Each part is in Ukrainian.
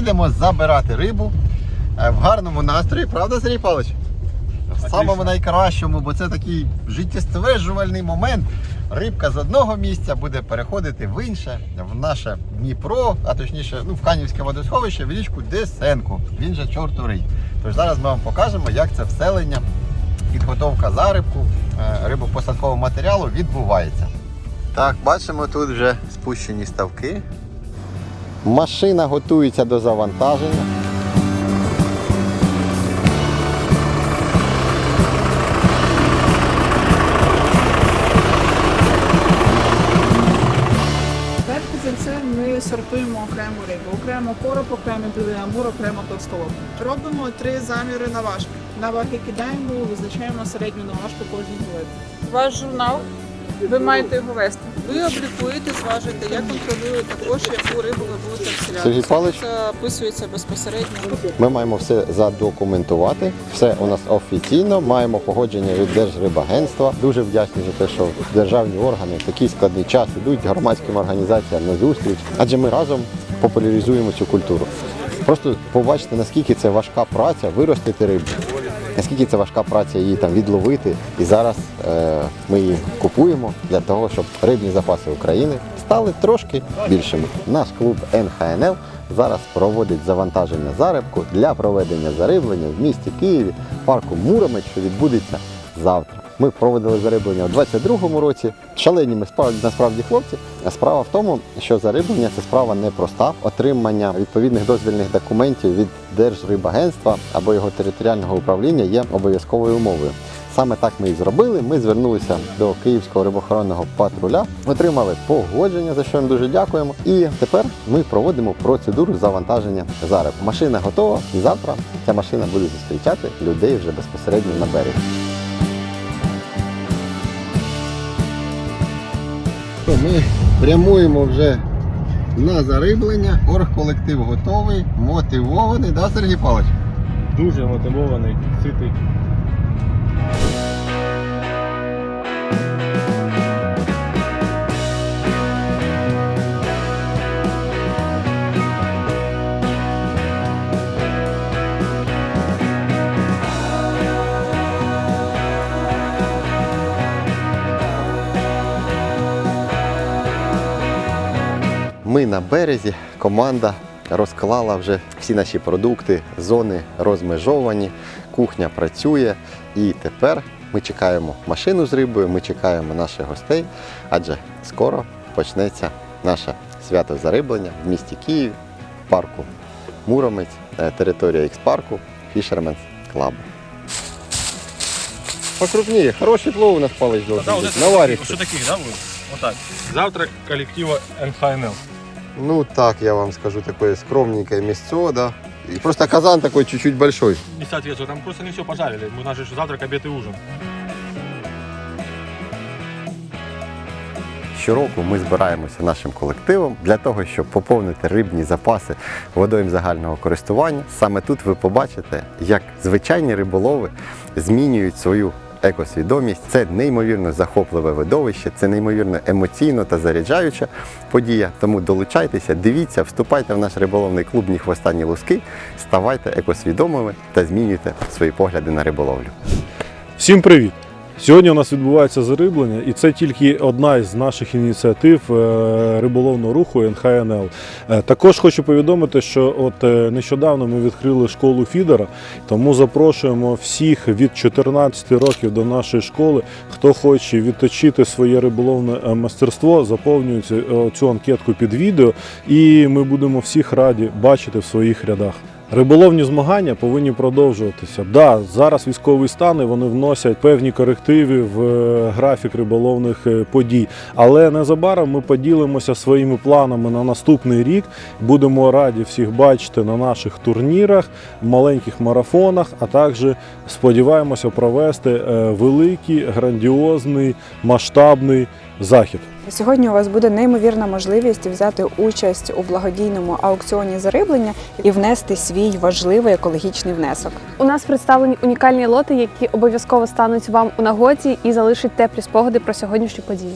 їдемо забирати рибу е, в гарному настрої, правда, Сергій Павлович? В самому найкращому, бо це такий життєстверджувальний момент. Рибка з одного місця буде переходити в інше, в наше Дніпро, а точніше, ну, в Канівське водосховище, в річку Десенку. Він же Чортурий. Тож зараз ми вам покажемо, як це вселення, підготовка зарибку, е, рибопосадкового матеріалу відбувається. Так, бачимо, тут вже спущені ставки. Машина готується до завантаження. Перш за це ми сортуємо окрему рибу. Окремо короб, окремо білий амур, окремо товстолоб. Робимо три заміри на важки. На ваги кидаємо, визначаємо середню наважку кожній голови. Ваш журнал, ви маєте його вести. Ви облікуєте, зважуєте. Я контролюю також, яку рибу ви будете вселяти. Сергій Павлович? Це записується безпосередньо. Ми маємо все задокументувати. Все у нас офіційно. Маємо погодження від Держрибагентства. Дуже вдячні за те, що державні органи в такий складний час ідуть громадським організаціям на зустріч, адже ми разом популяризуємо цю культуру. Просто побачите, наскільки це важка праця виростити рибу, наскільки це важка праця її там відловити. І зараз е, ми її купуємо для того, щоб рибні запаси України стали трошки більшими. Наш клуб НХНЛ зараз проводить завантаження зарибку для проведення зариблення в місті Києві, парку Муромець, що відбудеться завтра. Ми проводили зариблення у 22-му році. Шалені ми насправді хлопці. Справа в тому, що зариблення це справа непроста. Отримання відповідних дозвільних документів від Держрибагентства або його територіального управління є обов'язковою умовою. Саме так ми і зробили. Ми звернулися до Київського рибохоронного патруля, отримали погодження, за що їм дуже дякуємо. І тепер ми проводимо процедуру завантаження зариб. Машина готова, і завтра ця машина буде зустрічати людей вже безпосередньо на березі. Ми прямуємо вже на зариблення. Оргколектив готовий, мотивований, да, Сергій Павлович? Дуже мотивований, ситий. Ми на березі, команда розклала вже всі наші продукти, зони розмежовані, кухня працює. І тепер ми чекаємо машину з рибою, ми чекаємо наших гостей, адже скоро почнеться наше свято зариблення в місті Київ, в парку Муромець, е, територія Ікс-парку, Fisherman's Club. Покрупніє, хороший плов у нас палець Да, должен бути. что таких, да, будет? Вот так. Завтрак коллектива НХНЛ. Ну так, я вам скажу, такое скромненькое мясцо, да. И просто казан такой чуть-чуть большой. Не соответствует, там просто не все пожарили. У нас же завтрак, обед и ужин. Щороку ми збираємося нашим колективом для того, щоб поповнити рибні запаси водойм загального користування. Саме тут ви побачите, як звичайні риболови змінюють свою екосвідомість. Це неймовірно захопливе видовище, це неймовірно емоційно та заряджаюча подія. Тому долучайтеся, дивіться, вступайте в наш риболовний клуб «Ні хвоста, ні луски, ставайте екосвідомими та змінюйте свої погляди на риболовлю. Всім привіт! Сьогодні у нас відбувається зариблення, і це тільки одна із наших ініціатив е, риболовного руху НХНЛ. Е, Також хочу повідомити, що от е, нещодавно ми відкрили школу фідера, тому запрошуємо всіх від 14 років до нашої школи, хто хоче відточити своє риболовне мастерство, заповнюють е, цю анкетку під відео, і ми будемо всіх раді бачити в своїх рядах. Риболовні змагання повинні продовжуватися. Да, зараз військовий стан і вони вносять певні корективи в е, графік риболовних е, подій. Але незабаром ми поділимося своїми планами на наступний рік. Будемо раді всіх бачити на наших турнірах, маленьких марафонах, а також сподіваємося провести е, великий, грандіозний, масштабний захід. Сьогодні у вас буде неймовірна можливість взяти участь у благодійному аукціоні зариблення і внести свій важливий екологічний внесок. У нас представлені унікальні лоти, які обов'язково стануть вам у нагоді і залишать теплі спогади про сьогоднішню подію.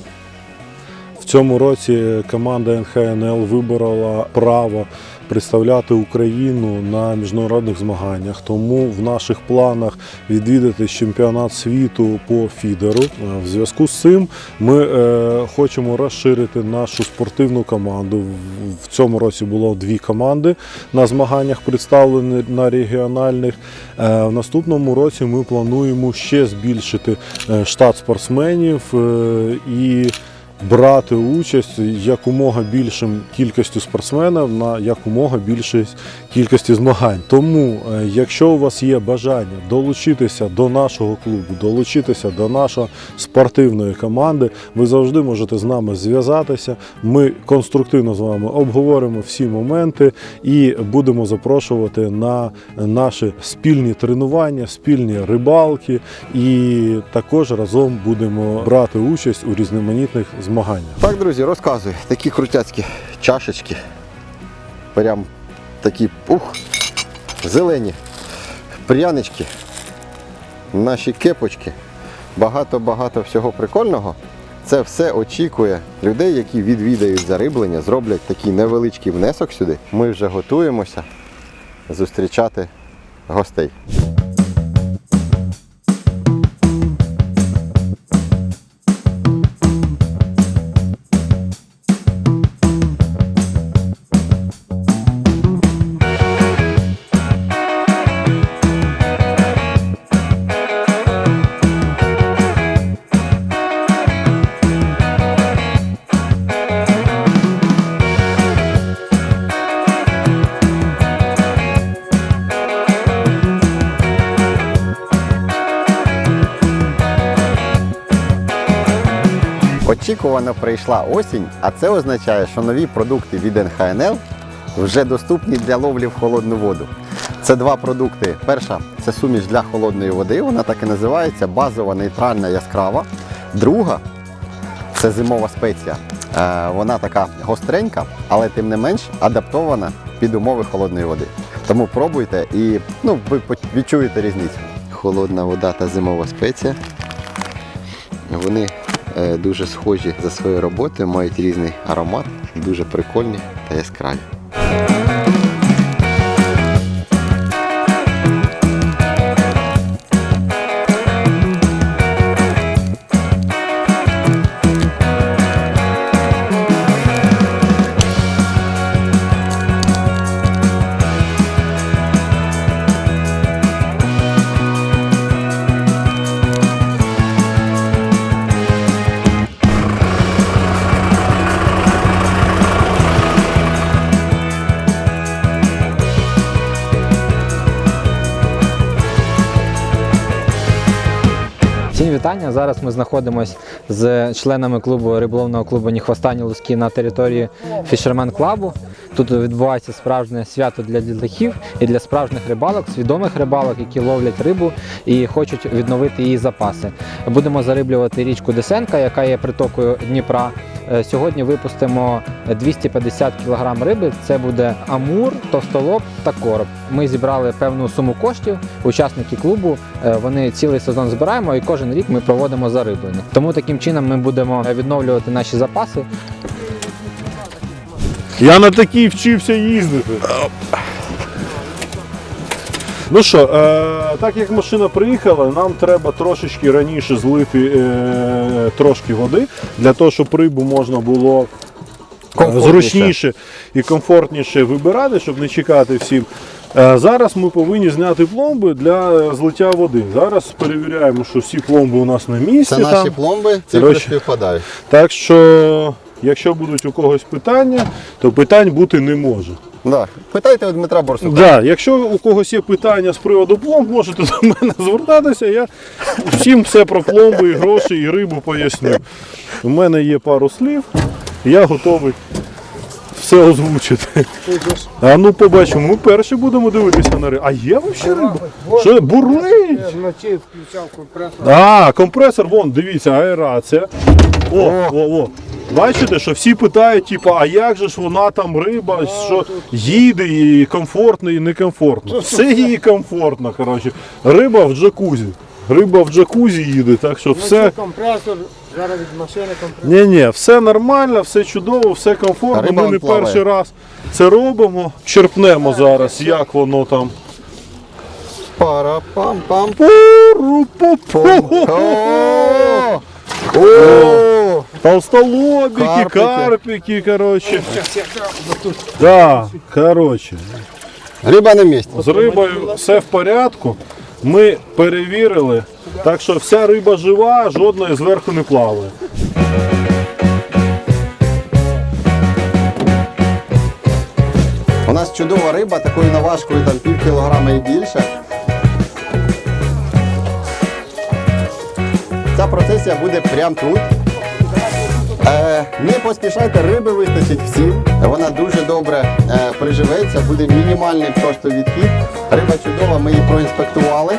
В цьому році команда НХНЛ виборола право представляти Україну на міжнародних змаганнях. Тому в наших планах відвідати чемпіонат світу по фідеру. Е, В зв'язку з цим ми е, хочемо розширити нашу спортивну команду. В- цьому році було дві команди на змаганнях представлені на регіональних. Е, В наступному році ми плануємо ще збільшити штат спортсменів і брати участь якомога більшим кількістю спортсменів на якомога більшій кількості змагань. Тому, е, якщо у вас є бажання долучитися до нашого клубу, долучитися до нашої спортивної команди, ви завжди можете з нами зв'язатися. Ми конструктивно з вами обговоримо всі моменти і будемо запрошувати на наші спільні тренування, спільні рибалки, і також разом будемо брати участь у різноманітних змаганнях. Так, друзі, розказую. Такі крутяцькі чашечки. Прям такі ух, зелені прянички, наші кепочки. Багато-багато всього прикольного. Це все очікує людей, які відвідають зариблення, зроблять такий невеличкий внесок сюди. Ми вже готуємося зустрічати гостей. Очікувано прийшла осінь, а це означає, що нові продукти від НХНЛ вже доступні для ловлі в холодну воду. Це два продукти. Перша це суміш для холодної води, вона так і називається базова нейтральна яскрава. Друга це зимова спеція. Е, Вона така гостренька, але тим не менш адаптована під умови холодної води. Тому пробуйте і ну, ви відчуєте різницю. Холодна вода та зимова спеція. Вони дуже схожі за своєю роботою, мають різний аромат, дуже прикольні та яскраві. Вітання. Зараз ми знаходимося з членами клубу риболовного клубу Ніхвостані хвоста, луски на території Fisherman Club. Тут відбувається справжнє свято для дітлахів і для справжніх рибалок, свідомих рибалок, які ловлять рибу і хочуть відновити її запаси. Будемо зариблювати річку Десенка, яка є притокою Дніпра. Е, Сьогодні випустимо 250 кг риби. Це буде амур, товстолоб та короб. Ми зібрали певну суму коштів. Учасники клубу е, вони цілий сезон збираємо і кожен рік ми проводимо зариблення. Тому таким чином ми будемо відновлювати наші запаси. Я на такій вчився їздити. Ну що, е, так як машина приїхала, нам треба трошечки раніше злити е, трошки води для того, щоб рибу можна було е, зручніше і комфортніше вибирати, щоб не чекати всім. Е, Зараз ми повинні зняти пломби для злиття води. Зараз перевіряємо, що всі пломби у нас на місці. Це наші там. пломби, цифри Коротше. співпадають. Так що, якщо будуть у когось питання, то питань бути не може. Да. Питайте у Дмитра Борсука. Да, якщо у когось є питання з приводу пломб, можете до мене звертатися. Я всім все про пломби, і гроші, і рибу поясню. У мене є пару слів, я готовий все озвучити. А ну побачимо, ми перші будемо дивитися на рибу. А є взагалі риба? Що бурлить? Вночі включав компресор. А, компресор, вон, дивіться, аерація. О, о, о. Бачите, що всі питають, типу, а як же ж вона там риба, що їде і комфортно, і некомфортно. Все їй комфортно, коротше. Риба в джакузі. риба в джакузі їде, так що все. Компресор, зараз від машини компресор. Ні, ні, все нормально, все чудово, все комфортно. Риба Ми не плаває. перший раз це робимо. Черпнемо зараз, як воно там. Пара-пам-пам. Пу-ру-пу-пу. О! О! Толстолобики, Карпики. карпики, коротше. Да, коротше. Риба на місці. З рибою все в порядку. Ми перевірили. Так що вся риба жива, жодної зверху не плаває. У нас чудова риба, такою наважкою там пів кілограма і більше. Ця процесія буде прямо тут. Е, не поспішайте, риби вистачить всім. Вона дуже добре е, приживеться, буде мінімальний просто відхід. Риба чудова, ми її проінспектували.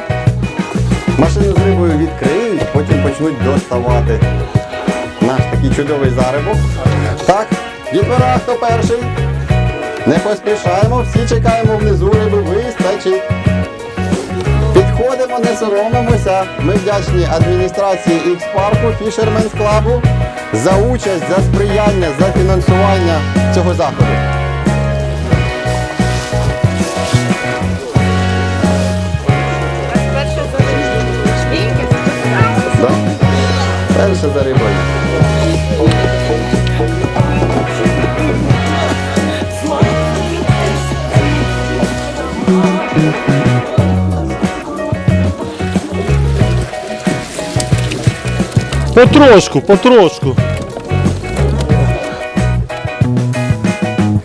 Машину з рибою відкриють, потім почнуть доставати наш такий чудовий зарибок. Так, дітвора, хто перший? Не поспішаємо, всі чекаємо внизу, риби вистачить. Підходимо, не соромимося. Ми вдячні адміністрації X-парку Fisherman's Club за участь, за сприяння, за фінансування цього заходу. Перше за рибою. Потрошку, потрошку.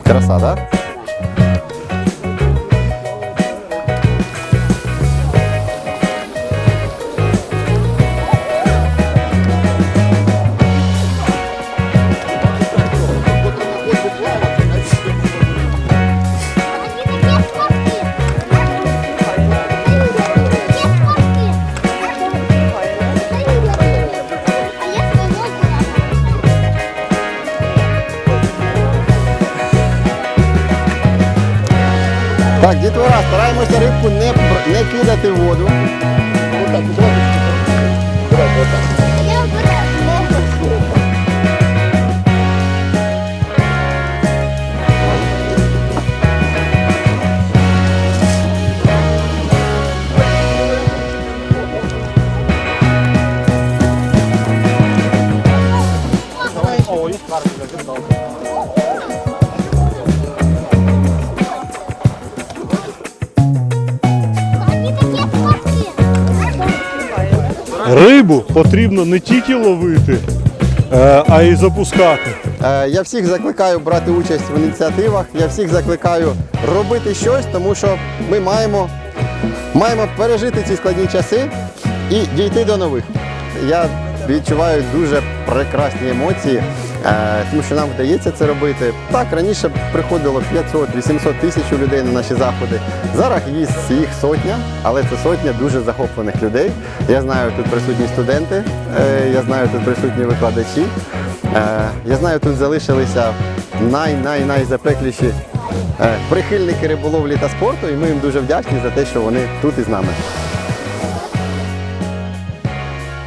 Краса, так? Да? Так, дітвора, стараємося рибку не, не кидати в воду. Отак, отак. Рибу потрібно не тільки ловити, е, а й запускати. Е, Я всіх закликаю брати участь в ініціативах. Я всіх закликаю робити щось, тому що ми маємо, маємо пережити ці складні часи і дійти до нових. Я відчуваю дуже прекрасні емоції, тому що нам вдається це робити. Так, раніше приходило 500-800 тисяч людей на наші заходи. Зараз їх сотня, але це сотня дуже захоплених людей. Я знаю, тут присутні студенти, е, я знаю, тут присутні викладачі. Е, Я знаю, тут залишилися най-най-найзапекліші е, прихильники риболовлі та спорту, і ми їм дуже вдячні за те, що вони тут із нами.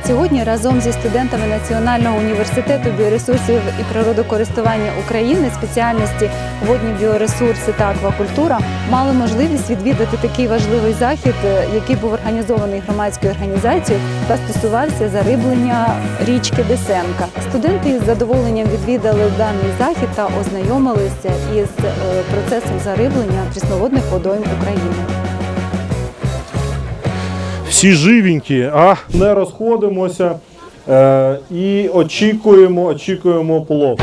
Сьогодні разом зі студентами Національного університету біоресурсів і природокористування України спеціальності водні біоресурси та аквакультура мали можливість відвідати такий важливий захід, е, який був організований громадською організацією та стосувався зариблення річки Десенка. Студенти із задоволенням відвідали даний захід та ознайомилися із е, процесом зариблення прісноводних водойм України. Всі живенькі, а не розходимося е, і очікуємо, очікуємо плов.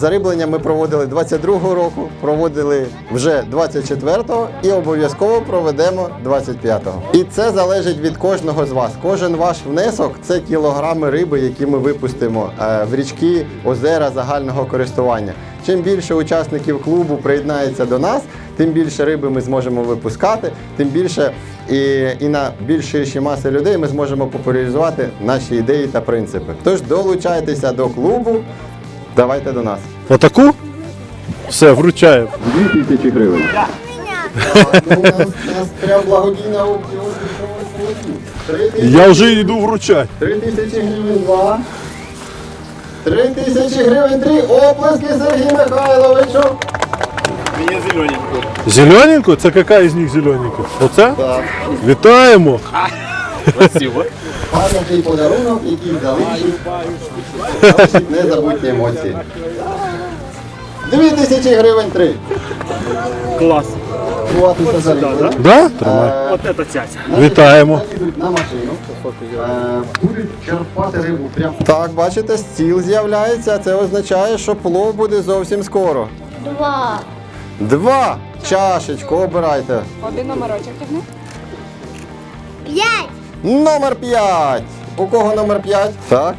Зариблення ми проводили 22-го року, проводили вже 24-го і обов'язково проведемо 25-го. І це залежить від кожного з вас. Кожен ваш внесок це кілограми риби, які ми випустимо е, в річки, озера загального користування. Чим більше учасників клубу приєднається до нас, тим більше риби ми зможемо випускати, тим більше і, і на більш ширші маси людей ми зможемо популяризувати наші ідеї та принципи. Тож долучайтеся до клубу, давайте до нас. Отаку? Все, вручаємо. Дві тисячі гривень. Прям благодійна Я вже йду вручати. Три тисячі гривень два. Три тисячі гривень три. Оплески Сергію Михайловичу. Мені Зелененьку? Зелененьку? Це яка із них зелененька? Оце? Так. Вітаємо! Гарний подарунок, який залишить, незабутні емоції. Дві тисячі гривень три. Клас. За. Да? Тримай. Е, От це цяця. Вітаємо. На машину. Е, Будуть черпати рибу прямо. Так, бачите, стіл з'являється. Це означає, що плов буде зовсім скоро. Два. Два. Чашечку обирайте. Один номерочок тягни. Номер 5. У кого номер 5? Так.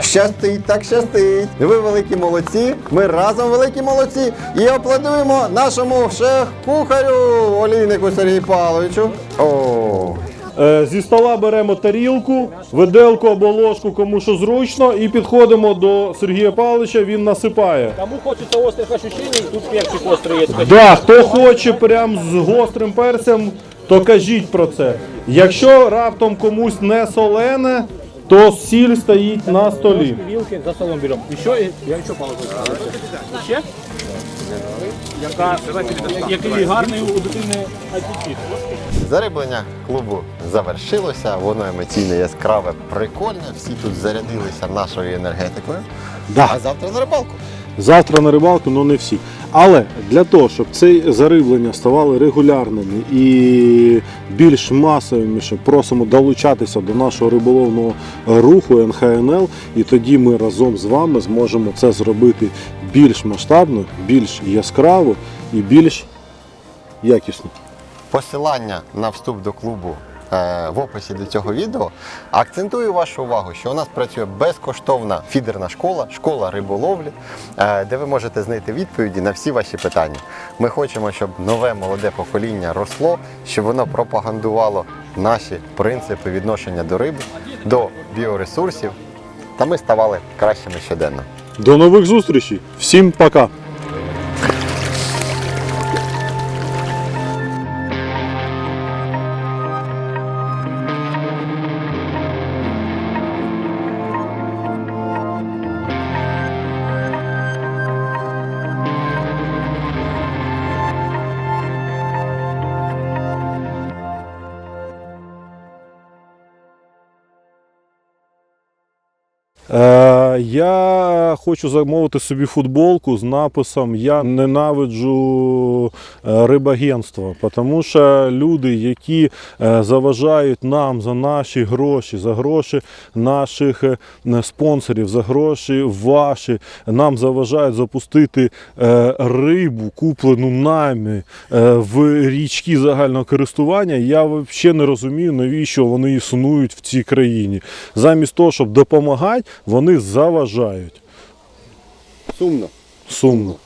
Щастить, так щастить. Ви великі молодці. Ми разом великі молодці. І аплодуємо нашому шеф-кухарю Олійнику Сергію Павловичу. О. Е, Зі стола беремо тарілку, виделку або ложку, кому що зручно, і підходимо до Сергія Павловича, він насипає. Кому хочеться острих ощущений, тут перчик острий є. Да, хто хоче прям з гострим перцем, то кажіть про це. Якщо раптом комусь не солене, то сіль стоїть на столі. Вилки за столом берем. Еще, я еще палку Ще? Яка, який гарний у дитини апетит. Зариблення клубу завершилося. Воно емоційне, яскраве, прикольне. Всі тут зарядилися нашою енергетикою. Да. А завтра на рибалку. Завтра на рибалку, ну не всі. Але для того, щоб ці зариблення ставали регулярними і більш масовими, просимо долучатися до нашого риболовного руху НХНЛ, і тоді ми разом з вами зможемо це зробити більш масштабно, більш яскраво і більш якісно. Посилання на вступ до клубу в описі до цього відео. Акцентую вашу увагу, що у нас працює безкоштовна фідерна школа, школа риболовлі, е, де ви можете знайти відповіді на всі ваші питання. Ми хочемо, щоб нове молоде покоління росло, щоб воно пропагандувало наші принципи відношення до риби, до біоресурсів, та ми ставали кращими щоденно. До нових зустрічей! Всім пока! Е, хочу замовити собі футболку з написом Я ненавиджу е, рибагентство, тому що люди, які е, заважають нам за наші гроші, за гроші наших е, спонсорів, за гроші ваші, нам заважають запустити рибу, куплену нами в річки загального користування. Я взагалі не розумію, навіщо вони існують в цій країні. Замість того, щоб допомагати, вони заважають. Сумно. Сумно.